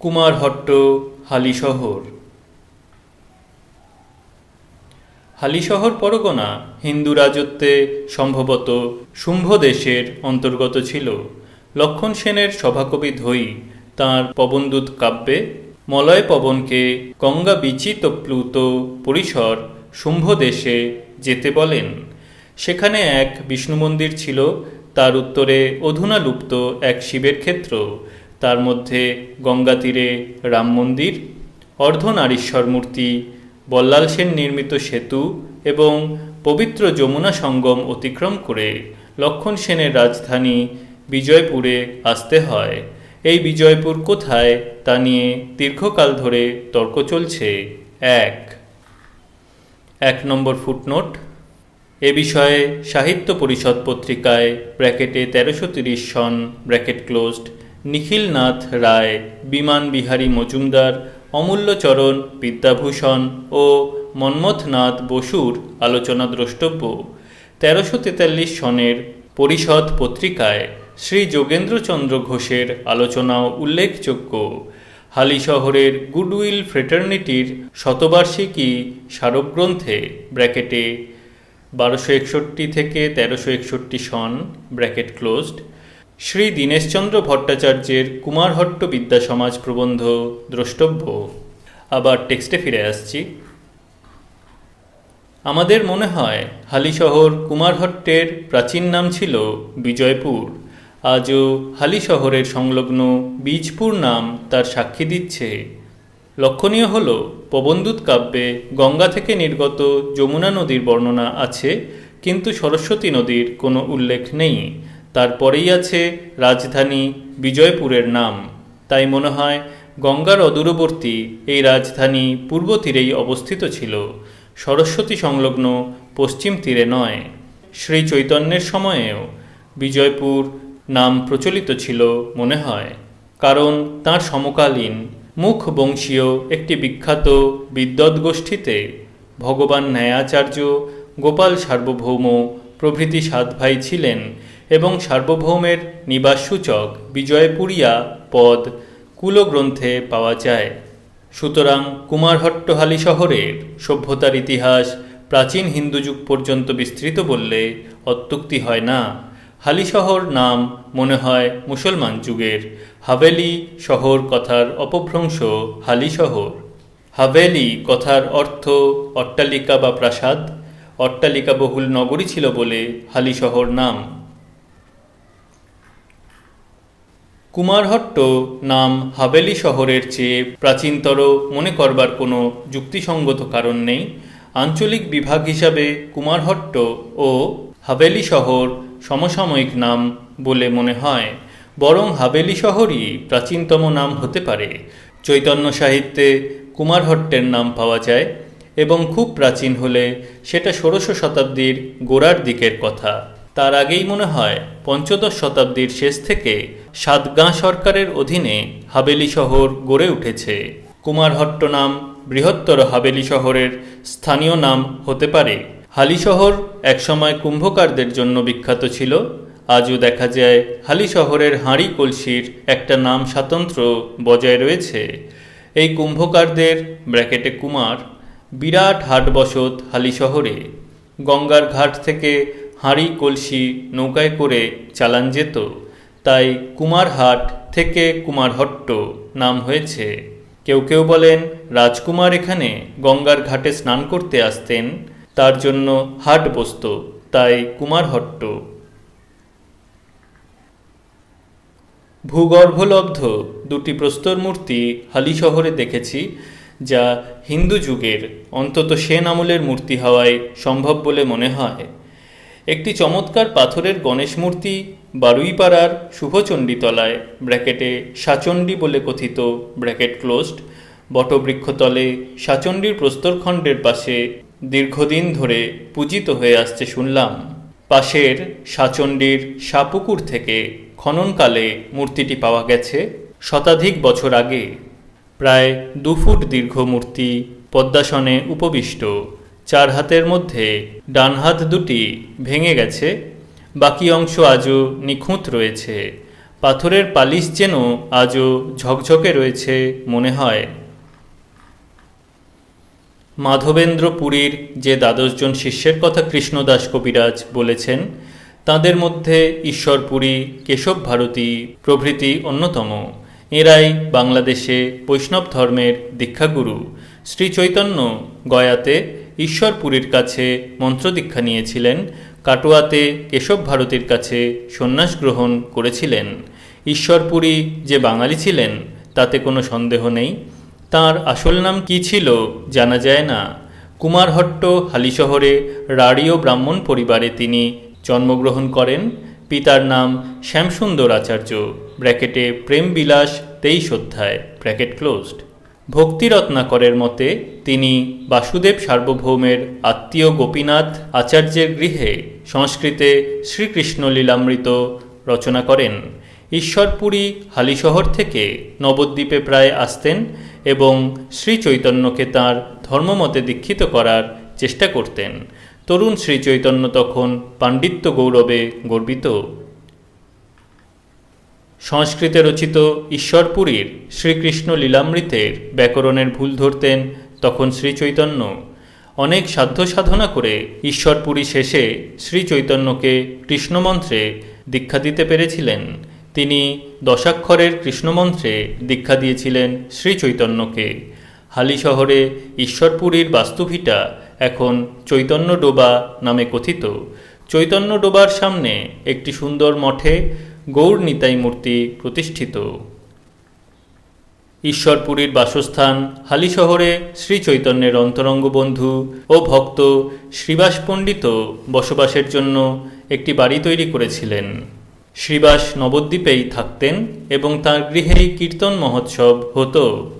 কুমারহট্ট হালিশহর হালিশহর পরগনা হিন্দু রাজত্বে সম্ভবত শুম্ভ দেশের অন্তর্গত ছিল। লক্ষণ সেনের সভাকবি ধৈ তাঁর পবনদূত কাব্যে, মলয় পবনকে গঙ্গা বিচিত প্লুত পরিসর শুম্ভ দেশে যেতে বলেন। সেখানে এক বিষ্ণু মন্দির ছিল, তার উত্তরে অধুনা লুপ্ত এক শিবের ক্ষেত্র। তার মধ্যে গঙ্গা তীরে রাম মন্দির, অর্ধনারীশ্বর মূর্তি, বল্লাল সেন নির্মিত সেতু এবং পবিত্র যমুনা সঙ্গম অতিক্রম করে লক্ষণ সেনের রাজধানী বিজয়পুরে আসতে হয়। এই বিজয়পুর কোথায় তা নিয়ে দীর্ঘকাল ধরে তর্ক চলছে। এক। এক নম্বর ফুটনোট। এ বিষয়ে সাহিত্য পরিষদ পত্রিকায় ব্র্যাকেটে তেরোশো তিরিশ সন ব্র্যাকেট ক্লোজড নিখিলনাথ রায়, বিমান বিহারী মজুমদার অমূল্যচরণ বিদ্যাভূষণ ও মন্মথনাথ বসুর আলোচনা দ্রষ্টব্য। তেরোশো তেতাল্লিশ সনের পরিষদ পত্রিকায় শ্রী যোগেন্দ্রচন্দ্র ঘোষের আলোচনাও উল্লেখযোগ্য। হালি শহরের গুডউইল ফ্রেটার্নিটির শতবার্ষিকী স্মারকগ্রন্থে, ব্র্যাকেটে, বারোশো একষট্টি থেকে তেরোশো একষট্টি সন, ব্র্যাকেট ক্লোজড শ্রী দীনেশচন্দ্র ভট্টাচার্যের কুমারহট্ট বিদ্যা সমাজ প্রবন্ধ দ্রষ্টব্য। আবার টেক্সটে ফিরে আসছি। আমাদের মনে হয় হালিশহর কুমারহট্টের প্রাচীন নাম ছিল বিজয়পুর। আজও হালি শহরের সংলগ্ন বীজপুর নাম তার সাক্ষী দিচ্ছে। লক্ষণীয় হল পবনদূত কাব্যে গঙ্গা থেকে নির্গত যমুনা নদীর বর্ণনা আছে, কিন্তু সরস্বতী নদীর কোনো উল্লেখ নেই। তারপরেই আছে রাজধানী বিজয়পুরের নাম। তাই মনে হয় গঙ্গার অদূরবর্তী এই রাজধানী পূর্ব তীরেই অবস্থিত ছিল। সরস্বতী সংলগ্ন পশ্চিম তীরে নয়। শ্রী চৈতন্যের সময়েও বিজয়পুর নাম প্রচলিত ছিল মনে হয়। কারণ তাঁর সমকালীন মুখ বংশীয় একটি বিখ্যাত বিদ্বৎ গোষ্ঠীতে ভগবান ন্যায়াচার্য গোপাল সার্বভৌম প্রভৃতি সাত ভাই ছিলেন এবং সার্বভৌমের নিবাসসূচক বিজয়পুরিয়া পদ কুলগ্রন্থে পাওয়া যায়। সুতরাং কুমারহট্টহালি শহরের সভ্যতার ইতিহাস প্রাচীন হিন্দু যুগ পর্যন্ত বিস্তৃত বললে অত্যুক্তি হয় না। হালি শহর নাম মনে হয় মুসলমান যুগের। হাভেলি শহর কথার অপভ্রংশ হালি শহর। হাভেলি কথার অর্থ অট্টালিকা বা প্রাসাদ। অট্টালিকা বহুল নগরী ছিল বলে হালি শহর নাম। কুমারহট্ট নাম হাভেলি শহরের চেয়ে প্রাচীনতর মনে করবার কোনো যুক্তিসঙ্গত কারণ নেই। আঞ্চলিক বিভাগ হিসাবে কুমারহট্ট ও হাভেলি শহর সমসাময়িক নাম বলে মনে হয়। বরং হাভেলি শহরই প্রাচীনতম নাম হতে পারে। চৈতন্য সাহিত্যে কুমারহট্টের নাম পাওয়া যায় এবং খুব প্রাচীন হলে সেটা ষোড়শ শতাব্দীর গোড়ার দিকের কথা। তার আগেই মনে হয় পঞ্চদশ শতাব্দীর শেষ থেকে সাতগাঁ সরকারের অধীনে হাবেলি শহর গড়ে উঠেছে। কুমারহট্ট নাম বৃহত্তর হাবেলি শহরের স্থানীয় নাম হতে পারে। হালি শহর একসময় কুম্ভকারদের জন্য বিখ্যাত ছিল, আজও দেখা যায় হালি শহরের হাঁড়ি কলসির একটা নাম স্বাতন্ত্র বজায় রয়েছে। এই কুম্ভকারদের ব্র্যাকেটে কুমার, বিরাট হাট বসত হালি শহরে। গঙ্গার ঘাট থেকে হাঁড়ি কলসি নৌকায় করে চালান যেত। তাই কুমারহাট থেকে কুমারহট্ট নাম হয়েছে। কেউ কেউ বলেন, রাজকুমার এখানে গঙ্গার ঘাটে স্নান করতে আসতেন, তার জন্য হাট বসত, তাই কুমারহট্ট। ভূগর্ভলব্ধ দুটি প্রস্তর মূর্তি হালি শহরে দেখেছি, যা হিন্দু যুগের, অন্তত সেন আমলের মূর্তি হওয়ায় সম্ভব বলে মনে হয়। একটি চমৎকার পাথরের গণেশ মূর্তি বারুইপাড়ার শুভচণ্ডীতলায় ব্র্যাকেটে সাচণ্ডী বলে কথিত ব্র্যাকেট ক্লোজড বটবৃক্ষতলে সাচণ্ডীর প্রস্তরখণ্ডের পাশে দীর্ঘদিন ধরে পূজিত হয়ে আসছে শুনলাম। পাশের সাচণ্ডীর সাপুকুর থেকে খননকালে মূর্তিটি পাওয়া গেছে শতাধিক বছর আগে। প্রায় দু ফুট দীর্ঘ মূর্তি পদ্মাসনে উপবিষ্ট, চার হাতের মধ্যে ডান হাত দুটি ভেঙে গেছে বাকি অংশ আজও নিখুঁত রয়েছে। পাথরের পালিশ যেন আজও ঝকঝকে রয়েছে মনে হয়। মাধবেন্দ্র পুরীর যে দ্বাদশজন শিষ্যের কথা কৃষ্ণদাস কবিরাজ বলেছেন, তাদের মধ্যে ঈশ্বরপুরী, কেশব ভারতী প্রভৃতি অন্যতম। এরাই বাংলাদেশে বৈষ্ণব ধর্মের দীক্ষাগুরু। শ্রী চৈতন্য গয়াতে ঈশ্বরপুরীর কাছে মন্ত্রদীক্ষা নিয়েছিলেন। কাটোয়াতে কেশব ভারতীর কাছে সন্ন্যাস গ্রহণ করেছিলেন। ঈশ্বরপুরী যে বাঙালি ছিলেন, তাতে কোনো সন্দেহ নেই। তার আসল নাম কি ছিল জানা যায় না। কুমারহট্ট হালিশহরে রাড়ীয় ব্রাহ্মণ পরিবারে তিনি জন্মগ্রহণ করেন। পিতার নাম শ্যামসুন্দর আচার্য, ব্র্যাকেটে প্রেমবিলাস তেইশ অধ্যায়, ব্র্যাকেট ক্লোজড। ভক্তিরত্নাকরের মতে, তিনি বাসুদেব সার্বভৌমের আত্মীয় গোপীনাথ আচার্যের গৃহে সংস্কৃতে শ্রীকৃষ্ণ লীলামৃত রচনা করেন। ঈশ্বরপুরী হালিশহর থেকে নবদ্বীপে প্রায় আসতেন এবং শ্রী চৈতন্যকে তাঁর ধর্মমতে দীক্ষিত করার চেষ্টা করতেন। তরুণ শ্রী চৈতন্য তখন পাণ্ডিত্য গৌরবে গর্বিত। সংস্কৃতে রচিত ঈশ্বরপুরীর শ্রীকৃষ্ণ লীলামৃতের ব্যাকরণের ভুল ধরতেন তখন শ্রী চৈতন্য অনেক সাধ্য সাধনা করে ঈশ্বরপুরী শেষে শ্রী চৈতন্যকে কৃষ্ণমন্ত্রে দীক্ষা দিতে পেরেছিলেন। তিনি দশাক্ষরের কৃষ্ণমন্ত্রে দীক্ষা দিয়েছিলেন শ্রী চৈতন্যকে। হালি শহরে ঈশ্বরপুরীর বাস্তুভিটা এখন চৈতন্য ডোবা নামে কথিত। চৈতন্য ডোবার সামনে একটি সুন্দর মঠে গৌর নিতাই মূর্তি প্রতিষ্ঠিত। ঈশ্বরপুরীর বাসস্থান হালি শহরে শ্রী চৈতন্যের অন্তরঙ্গ বন্ধু ও ভক্ত শ্রীবাস পণ্ডিত বসবাসের জন্য একটি বাড়ি তৈরি করেছিলেন। শ্রীবাস নবদ্বীপেই থাকতেন এবং তার গৃহেই কীর্তন মহোৎসব হতো।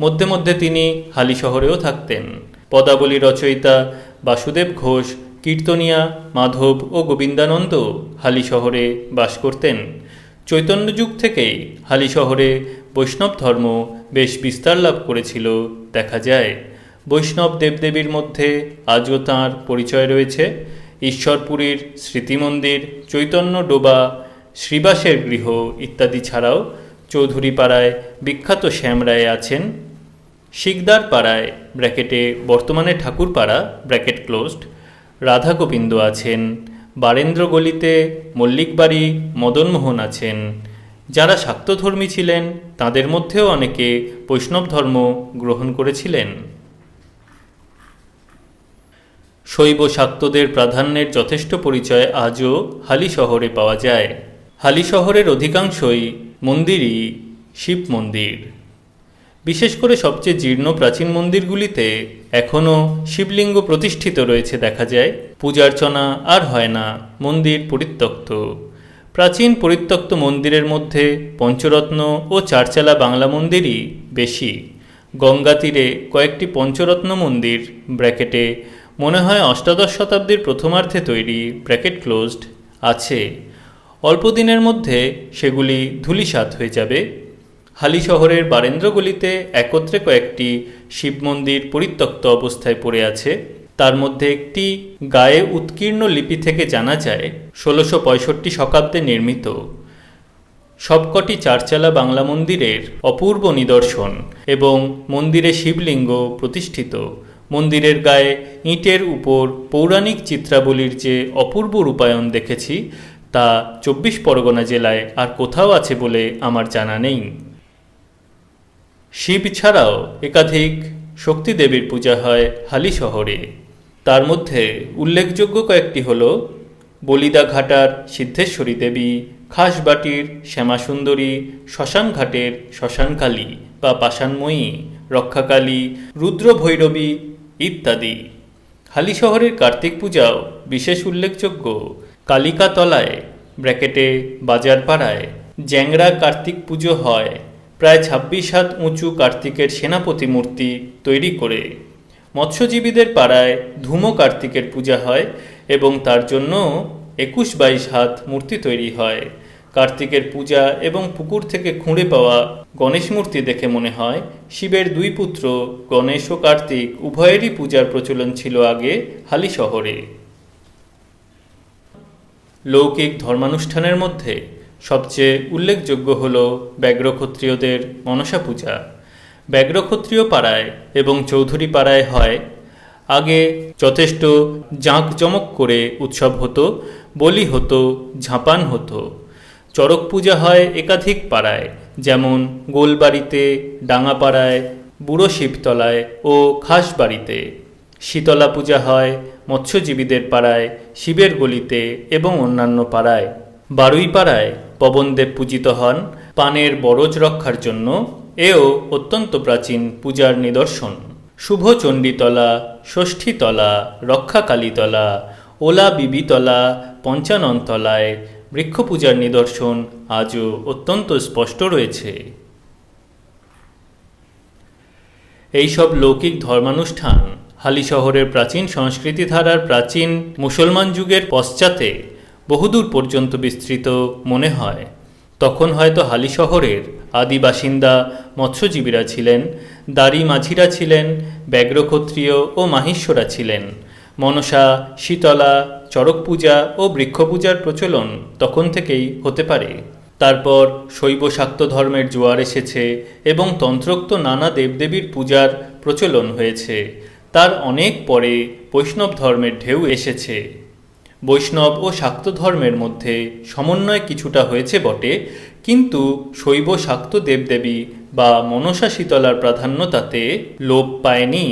মধ্যে মধ্যে তিনি হালি শহরেও থাকতেন। পদাবলী রচয়িতা বাসুদেব ঘোষ, কীর্তনিয়া, মাধব ও গোবিন্দানন্দ হালি শহরে বাস করতেন। চৈতন্য যুগ থেকেই হালি শহরে বৈষ্ণব ধর্ম বেশ বিস্তার লাভ করেছিল, দেখা যায়। বৈষ্ণব দেবদেবীর মধ্যে আজও তাঁর পরিচয় রয়েছে। ঈশ্বরপুরীর স্মৃতিমন্দির, চৈতন্য ডোবা, শ্রীবাসের গৃহ ইত্যাদি ছাড়াও চৌধুরী পাড়ায় বিখ্যাত শ্যামরায় আছেন। শিকদার পাড়ায় ব্র্যাকেটে বর্তমানে ঠাকুরপাড়া, ব্র্যাকেট ক্লোজড রাধা গোবিন্দ আছেন। বারেন্দ্র গলিতে মল্লিকবাড়ি, মদনমোহন আছেন। যারা শাক্তধর্মী ছিলেন, তাদের মধ্যেও অনেকে বৈষ্ণব ধর্ম গ্রহণ করেছিলেন। শৈব শাক্তদের প্রাধান্যের যথেষ্ট পরিচয় আজও হালি শহরে পাওয়া যায়। হালি শহরের অধিকাংশই মন্দিরই শিব মন্দির। বিশেষ করে সবচেয়ে জীর্ণ প্রাচীন মন্দিরগুলিতে এখনও শিবলিঙ্গ প্রতিষ্ঠিত রয়েছে দেখা যায়। পূজার্চনা আর হয় না, মন্দির পরিত্যক্ত। প্রাচীন পরিত্যক্ত মন্দিরের মধ্যে পঞ্চরত্ন ও চারচালা বাংলা মন্দিরই বেশি। গঙ্গা তীরে কয়েকটি পঞ্চরত্ন মন্দির, ব্র্যাকেটে মনে হয় অষ্টাদশ শতাব্দীর প্রথমার্ধে তৈরি ব্র্যাকেট ক্লোজড আছে। অল্প দিনের মধ্যে সেগুলি ধূলিসাৎ হয়ে যাবে। হালি শহরের বারেন্দ্রগলিতে একত্রে কয়েকটি শিব মন্দির পরিত্যক্ত অবস্থায় পড়ে আছে। তার মধ্যে একটি গায়ে উৎকীর্ণ লিপি থেকে জানা যায়, ষোলোশো পঁয়ষট্টি শতাব্দে নির্মিত। সবকটি চারচালা বাংলা মন্দিরের অপূর্ব নিদর্শন এবং মন্দিরে শিবলিঙ্গ প্রতিষ্ঠিত। মন্দিরের গায়ে ইঁটের উপর পৌরাণিক চিত্রাবলীর যে অপূর্ব রূপায়ণ দেখেছি, তা চব্বিশ পরগনা জেলায় আর কোথাও আছে বলে আমার জানা নেই। শিব ছাড়াও একাধিক শক্তিদেবীর পূজা হয় হালি শহরে। তার মধ্যে উল্লেখযোগ্য কয়েকটি হল বলিদাঘাটার সিদ্ধেশ্বরী দেবী, খাসবাটির শ্যামাসুন্দরী, শ্মশানঘাটের শ্মশানকালী বা পাষাণময়ী, রক্ষাকালী, রুদ্রভৈরবী ইত্যাদি। হালি শহরের কার্তিক পূজাও বিশেষ উল্লেখযোগ্য। কালিকাতলায়, ব্র্যাকেটে, বাজারপাড়ায় জ্যাংরা কার্তিক পুজো হয়। প্রায় ছাব্বিশ হাত উঁচু কার্তিকের সেনাপতি মূর্তি তৈরি করে। মৎস্যজীবীদের পাড়ায় ধুমো কার্তিকের পূজা হয় এবং তার জন্য একুশ বাইশ হাত মূর্তি তৈরি হয়। কার্তিকের পূজা এবং পুকুর থেকে খুঁড়ে পাওয়া গণেশ মূর্তি দেখে মনে হয়, শিবের দুই পুত্র গণেশ ও কার্তিক উভয়েরই পূজার প্রচলন ছিল আগে হালি শহরে। লৌকিক ধর্মানুষ্ঠানের মধ্যে সবচেয়ে উল্লেখযোগ্য হল ব্যগ্রক্ষত্রিয়দের মনসা পূজা। ব্যগ্রক্ষত্রিয় পাড়ায় এবং চৌধুরী পাড়ায় হয়। আগে যথেষ্ট জাঁকজমক করে উৎসব হতো, বলি হতো, ঝাঁপান হতো। চড়ক পূজা হয় একাধিক পাড়ায়, যেমন গোলবাড়িতে, ডাঙাপাড়ায়, বুড়ো শিবতলায় ও খাসবাড়িতে। শীতলা পূজা হয় মৎস্যজীবীদের পাড়ায়, শিবের গলিতে এবং অন্যান্য পাড়ায়। বারুই পাড়ায় পবনদেব পূজিত হন পানের বরজ রক্ষার জন্য। এও অত্যন্ত প্রাচীন পূজার নিদর্শন। শুভ চণ্ডীতলা ষষ্ঠীতলা, রক্ষাকালীতলা ওলা বিবিতলা পঞ্চাননতলায় বৃক্ষপূজার নিদর্শন আজও অত্যন্ত স্পষ্ট রয়েছে। এইসব লৌকিক ধর্মানুষ্ঠান হালি শহরের প্রাচীন সংস্কৃতি ধারার প্রাচীন মুসলমান যুগের পশ্চাতে বহুদূর পর্যন্ত বিস্তৃত মনে হয়। তখন হয়তো হালি শহরের আদি বাসিন্দা মৎস্যজীবীরা ছিলেন দারি মাঝিরা ছিলেন ব্যগ্রক্ষত্রিয় ও মাহিষ্যরা ছিলেন। মনসা, শীতলা চড়ক পূজা ও বৃক্ষ পূজার প্রচলন তখন থেকেই হতে পারে। তারপর শৈব শাক্ত ধর্মের জোয়ার এসেছে এবং তন্ত্রোক্ত নানা দেবদেবীর পূজার প্রচলন হয়েছে। তার অনেক পরে বৈষ্ণব ধর্মের ঢেউ এসেছে। বৈষ্ণব ও শাক্ত ধর্মের মধ্যে সমন্বয় কিছুটা হয়েছে বটে কিন্তু শৈব শাক্ত দেবদেবী বা মনসা শীতলার প্রাধান্য তাতে লোপ পায়নি।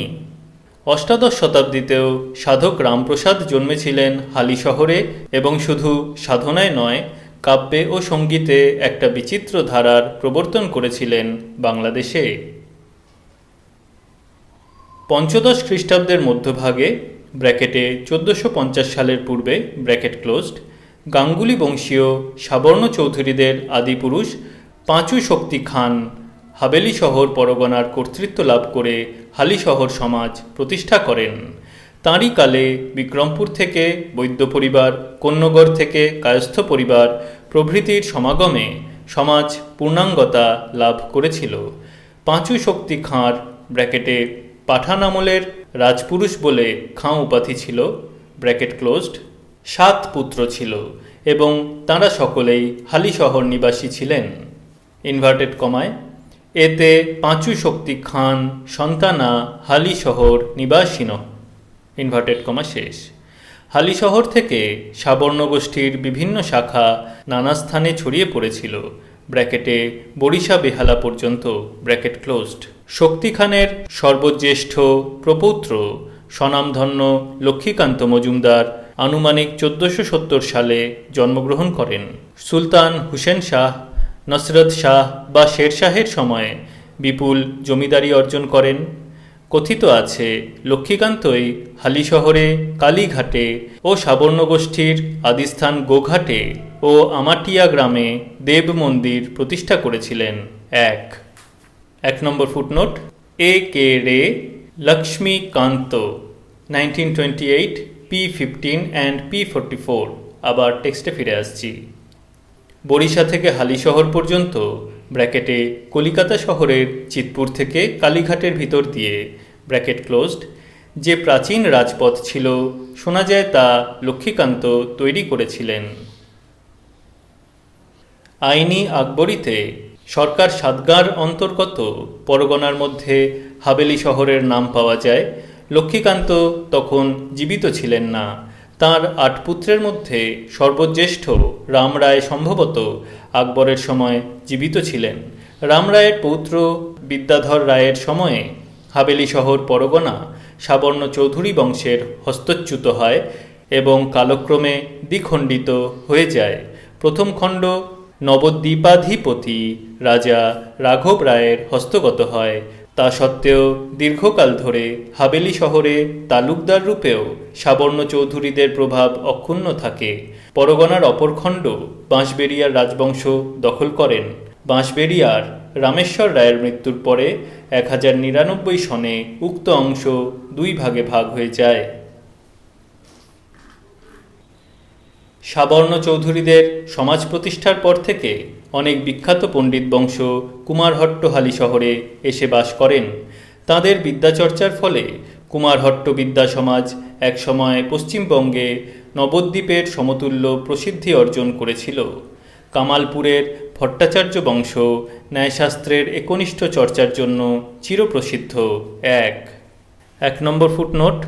অষ্টাদশ শতাব্দীতেও সাধক রামপ্রসাদ জন্মেছিলেন হালি শহরে এবং শুধু সাধনায় নয়, কাব্যে ও সঙ্গীতে একটা বিচিত্র ধারার প্রবর্তন করেছিলেন বাংলাদেশে। পঞ্চদশ খ্রিস্টাব্দের মধ্যভাগে, ব্র্যাকেটে চোদ্দোশো সালের পূর্বে, ব্র্যাকেট ক্লোজড গাঙ্গুলি বংশীয় সাবর্ণ চৌধুরীদের আদিপুরুষ পাঁচু শক্তি খান হাবেলি শহর পরগনার কর্তৃত্ব লাভ করে হালি শহর সমাজ প্রতিষ্ঠা করেন। তাঁরই কালে বিক্রমপুর থেকে বৈদ্য পরিবার কন্যগড় থেকে কায়স্থ পরিবার প্রভৃতির সমাগমে সমাজ পূর্ণাঙ্গতা লাভ করেছিল। পাঁচু শক্তি খাঁর ব্র্যাকেটে পাঠান আমলের রাজপুরুষ বলে খাঁ উপাধি ছিল, ব্র্যাকেট ক্লোজড সাত পুত্র ছিল এবং তাঁরা সকলেই হালি শহর নিবাসী ছিলেন। ইনভার্টেড কমায়, এতে পাঁচু শক্তি খান সন্তানা হালি শহর নিবাসীন ইনভার্টেড কমা শেষ। হালি শহর থেকে সাবর্ণ গোষ্ঠীর বিভিন্ন শাখা নানা স্থানে ছড়িয়ে পড়েছিল। ব্র্যাকেটে বরিশা বেহালা পর্যন্ত ব্র্যাকেট ক্লোজড। শক্তি খানের সর্বজ্যেষ্ঠ প্রপৌত্র স্বনামধন্য লক্ষ্মীকান্ত মজুমদার আনুমানিক চোদ্দশো সত্তর সালে জন্মগ্রহণ করেন। সুলতান হুসেন শাহ, নসরত শাহ বা শের শাহের সময়ে বিপুল জমিদারি অর্জন করেন। কথিত আছে, লক্ষ্মীকান্তই হালি শহরে কালীঘাটে ও সাবর্ণ গোষ্ঠীর আদিস্থান গোঘাটে ও আমাটিয়া গ্রামে দেব মন্দির প্রতিষ্ঠা করেছিলেন। এক। এক নম্বর footnote, A K Ray Lakshmikanta, nineteen twenty eight P fifteen and P forty four আবার টেক্সটে ফিরে আসছি। বরিশা থেকে হালিশহর পর্যন্ত, ব্র্যাকেটে কলিকাতা শহরের চিতপুর থেকে কালীঘাটের ভিতর দিয়ে, ব্র্যাকেট ক্লোজড, যে প্রাচীন রাজপথ ছিল, শোনা যায় তা লক্ষ্মীকান্ত তৈরি করেছিলেন। আইনি আকবরীতে সরকার সাতগাঁর অন্তর্গত, পরগনার মধ্যে হাবেলি শহরের নাম পাওয়া যায় লক্ষ্মীকান্ত তখন জীবিত ছিলেন না। তার আট পুত্রের মধ্যে সর্বজ্যেষ্ঠ রামরায় সম্ভবত আকবরের সময় জীবিত ছিলেন। রামরায়ের পৌত্র বিদ্যাধর রায়ের সময়ে হাবেলি শহর পরগনা সাবর্ণ চৌধুরী বংশের হস্তচ্যুত হয় এবং কালক্রমে দ্বিখণ্ডিত হয়ে যায়। প্রথম খণ্ড নবদ্বীপাধিপতি রাজা রাঘব রায়ের হস্তগত হয়। তা সত্ত্বেও দীর্ঘকাল ধরে হাবেলি শহরে তালুকদার রূপেও সাবর্ণ চৌধুরীদের প্রভাব অক্ষুণ্ণ থাকে। পরগনার অপর খণ্ড বাঁশবেরিয়ার রাজবংশ দখল করেন। বাঁশবেরিয়ার রামেশ্বর রায়ের মৃত্যুর পরে এক হাজার নিরানব্বই সনে উক্ত অংশ দুই ভাগে ভাগ হয়ে যায়। সাবর্ণ চৌধুরীদের সমাজ প্রতিষ্ঠার পর থেকে অনেক বিখ্যাত পণ্ডিত বংশ কুমারহট্টহালি শহরে এসে বাস করেন। তাদের বিদ্যাচর্চার ফলে কুমারহট্ট বিদ্যা সমাজ একসময় পশ্চিমবঙ্গে নবদ্বীপের সমতুল্য প্রসিদ্ধি অর্জন করেছিল। কামালপুরের ভট্টাচার্য বংশ ন্যায়শাস্ত্রের একনিষ্ঠ চর্চার জন্য চিরপ্রসিদ্ধ এক। এক নম্বর ফুটনোট,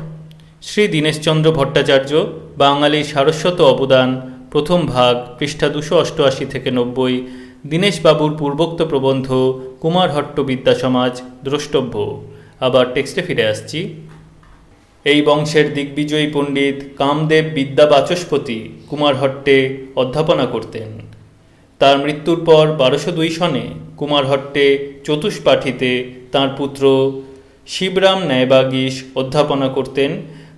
শ্রী দীনেশচন্দ্র ভট্টাচার্য বাঙালির সারস্বত অবদান প্রথম ভাগ, পৃষ্ঠা দুশো অষ্টআশি থেকে নব্বই, দীনেশবাবুর পূর্বোক্ত প্রবন্ধ, কুমারহট্ট বিদ্যা সমাজ দ্রষ্টব্য। আবার টেক্সটে ফিরে আসছি। এই বংশের দিগ্বিজয়ী পণ্ডিত কামদেব বিদ্যা বাচস্পতি কুমারহট্টে অধ্যাপনা করতেন। তার মৃত্যুর পর বারোশো দুই সনে কুমারহট্টে চতুষ্পাঠিতে তাঁর পুত্র শিবরাম ন্যায়বাগীশ অধ্যাপনা করতেন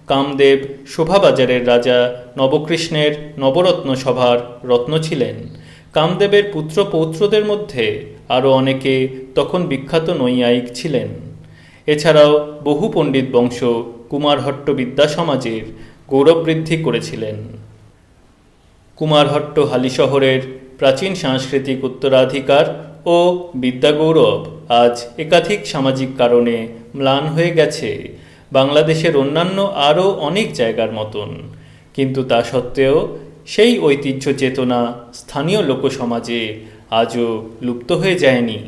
কামদেব শোভাবাজারের রাজা নবকৃষ্ণের নবরত্ন সভার রত্ন ছিলেন। কামদেবের পুত্র পৌত্রদের মধ্যে আরও অনেকে তখন বিখ্যাত নৈয়ায়িক ছিলেন। এছাড়াও বহু পণ্ডিত বংশ কুমারহট্ট বিদ্যা সমাজের গৌরববৃদ্ধি করেছিলেন। কুমারহট্ট হালি শহরের প্রাচীন সাংস্কৃতিক উত্তরাধিকার ও বিদ্যাগৌরব আজ একাধিক সামাজিক কারণে ম্লান হয়ে গেছে। বাংলাদেশের অন্যান্য আরও অনেক জায়গার মতন। কিন্তু তা সত্ত্বেও সেই ঐতিহ্য চেতনা স্থানীয় লোকসমাজে আজও লুপ্ত হয়ে যায়নি।